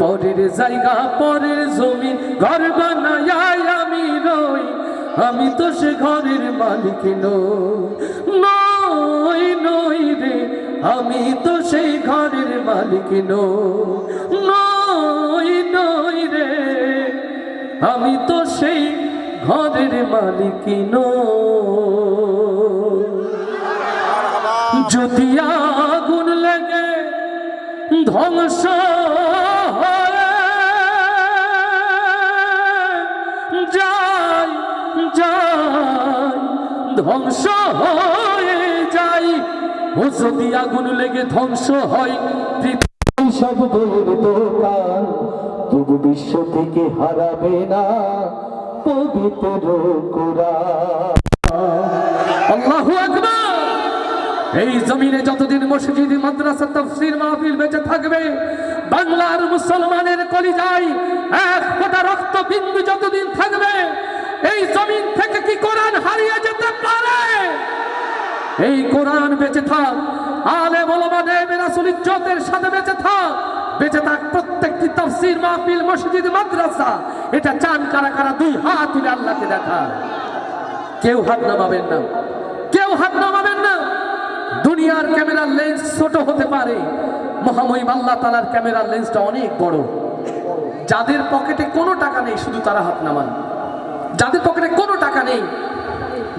পরের জায়গা, পরের জমি ঘর বানায় আমি রই আমি তো সে ঘরের মালিক নই নই রে। আমি তো সেই ঘরের মালিক নই নই রে। আমি তো সেই ঘরের মালিক যদি আগুন লেগে ধ্বংস ধ্বংস হয়ে যাই ও যদি আগুন লেগে ধ্বংস হয়। পৃথিবী সব বইয়ের দোকান তবু বিশ্ব থেকে হারাবে না পবিত্র কোরআন। আল্লাহু আকবার! এই জমিনে যতদিন মসজিদ মাদ্রাসা তাফসীর মাহফিল বেঁচে থাকবে বাংলার মুসলমানের কলিজায় এক ফোঁটা রক্ত বিন্দু যতদিন থাকবে এই জমিন থেকে কি কোরআন হারিয়ে যেতে পারে? এই কোরআন বেঁচে থাক। আলে বলবা দেবে রাসূল ইজ্জতের সাথে বেঁচে থাক। বেঁচে থাক প্রত্যেকটি তাফসীর মাহফিল, মসজিদ, মাদ্রাসা। এটা চান কারা কারা দুই হাত তুলে আল্লাহকে দেখা কেউ হাত নামাবেন না। কেউ হাত নামাবেন না। দুনিয়ার ক্যামেরার লেন্স ছোট হতে পারে। মহামহিম আল্লাহ তালার ক্যামেরার লেন্সটা অনেক বড়। যাদের পকেটে কোনো টাকা নেই, শুধু তারা হাত নামান। যাদের পকেটে কোনো টাকা নেই,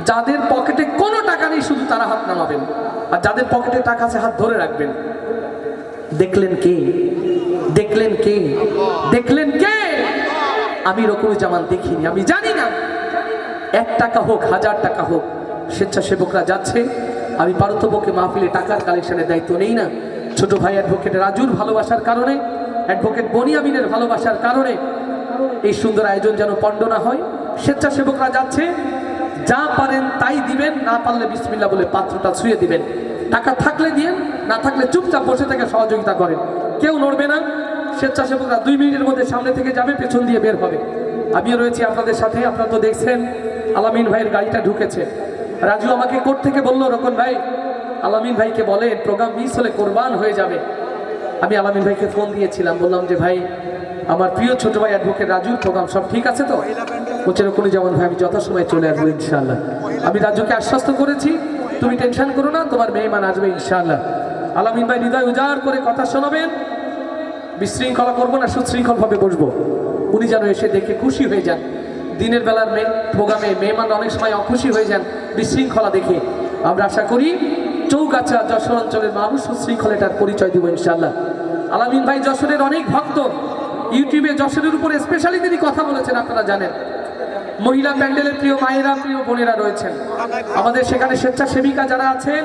যাদের পকেটে কোনো টাকা নেই, শুধু তারা হাত নামাবেন। আর যাদের পকেটে টাকা আছে, হাত ধরে রাখবেন। দেখলেন কে? দেখলেন কে? দেখলেন কে? আমি রকম জামান দেখিনি, আমি জানি না। এক টাকা হোক, হাজার টাকা হোক, স্বেচ্ছাসেবকরা যাচ্ছে। আমি পারতপক্ষে মাহফিলে টাকার কালেকশনের দায়িত্ব নেই না। ছোট ভাই অ্যাডভোকেট রাজুর ভালোবাসার কারণে অ্যাডভোকেট বনিয়ামিনের ভালোবাসার কারণে, এই সুন্দর আয়োজন যেন পণ্ড না হয়। স্বেচ্ছাসেবকরা যাচ্ছে, যা পারেন তাই দিবেন, না পারলে বিসমিল্লা বলে পাত্রটা ছুঁয়ে দিবেন। টাকা থাকলে দিয়ে না থাকলে চুপচাপ বসে থেকে সহযোগিতা করেন। কেউ নড়বে না, স্বেচ্ছাসেবকরা দুই মিনিটের মধ্যে সামনে থেকে যাবে, পেছন দিয়ে বের হবে। আমিও রয়েছি আপনাদের সাথে, আপনারা তো দেখছেন, আলামিন ভাইয়ের গাড়িটা ঢুকেছে। রাজু আমাকে কোর্ট থেকে বলল রকন ভাই, আলামিন ভাইকে বলে প্রোগ্রাম মিস হলে কোরবান হয়ে যাবে। আমি আলামিন ভাইকে ফোন দিয়েছিলাম, বললাম যে, ভাই, আমার প্রিয় ছোট ভাই অ্যাডভোকেট রাজুর প্রোগ্রাম সব ঠিক আছে তো? বলছে কোনো যেমন ভাই আমি যথাসময় চলে আসব ইনশাল্লাহ আমি রাজুকে আশ্বস্ত করেছি, তুমি টেনশন করো না, তোমার মেহমান আসবে ইনশাল্লাহ আলামিন ভাই হৃদয় উজাড় করে কথা শোনাবেন। বিশৃঙ্খলা করব না, সুশৃঙ্খলভাবে বসবো। উনি যেন এসে দেখে খুশি হয়ে যান। দিনের বেলার মে প্রোগ্রামে মেহমান অনেক সময় অখুশি হয়ে যান, বিশৃঙ্খলা দেখে। আমরা আশা করি চৌগাছা যশোর অঞ্চলের মানুষ সুশৃঙ্খল এটার পরিচয় দিব ইনশাল্লাহ আলামিন ভাই যশোরের অনেক ভক্ত। ইউটিউবে যশোরের উপরে স্পেশালি তিনি কথা বলেছেন, আপনারা জানেন। মহিলা প্যান্ডেলের প্রিয় মায়েরা, প্রিয় বোনেরা রয়েছেন। আমাদের সেখানে স্বেচ্ছাসেবিকা যারা আছেন,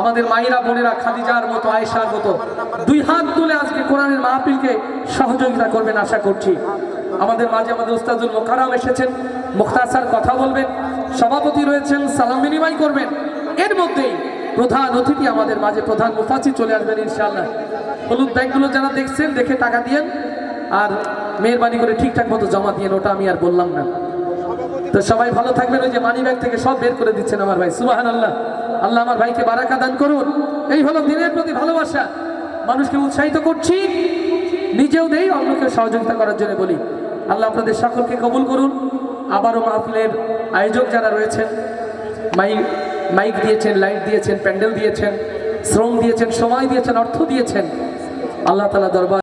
আমাদের মায়েরা, বোনেরা, খাদিজার মতো, আয়েশার মতো, দুই হাত তুলে আজকে কোরআনের মাহফিলকে সহযোগিতা করবেন আশা করছি। আমাদের মাঝে আমাদের উস্তাদুল মোকারাম এসেছেন মুখতাসার কথা বলবেন, সভাপতি রয়েছেন, সালাম বিনিময় করবেন। এর মধ্যেই প্রধান অতিথি আমাদের মাঝে প্রধান মুফাসি চলে আসবেন ইনশাআল্লাহ। হলুদ ব্যাগগুলো যারা দেখছেন, দেখে টাকা দিয়েন। আর মেহরবানি করে ঠিকঠাক মতো জমা দিয়ে ওটা আমি আর বললাম না। তো সবাই ভালো থাকবেন, ওই যে মানি ব্যাগ থেকে সব বের করে দিচ্ছেন আমার ভাই। সুবাহান আল্লাহ আল্লাহ আমার ভাইকে বারাকা দান করুন। এই হলো দিনের প্রতি ভালোবাসা। মানুষকে উৎসাহিত করছি, নিজেও দেই অন্যকে সহযোগিতা করার জন্য বলি। আল্লাহ আপনাদের সকলকে কবুল করুন। আবারও মাহফিলের আয়োজক যারা রয়েছেন, মাইক মাইক দিয়েছেন, লাইট দিয়েছেন, প্যান্ডেল দিয়েছেন, শ্রম দিয়েছেন, সময় দিয়েছেন, অর্থ দিয়েছেন, আল্লাহ তালা দরবার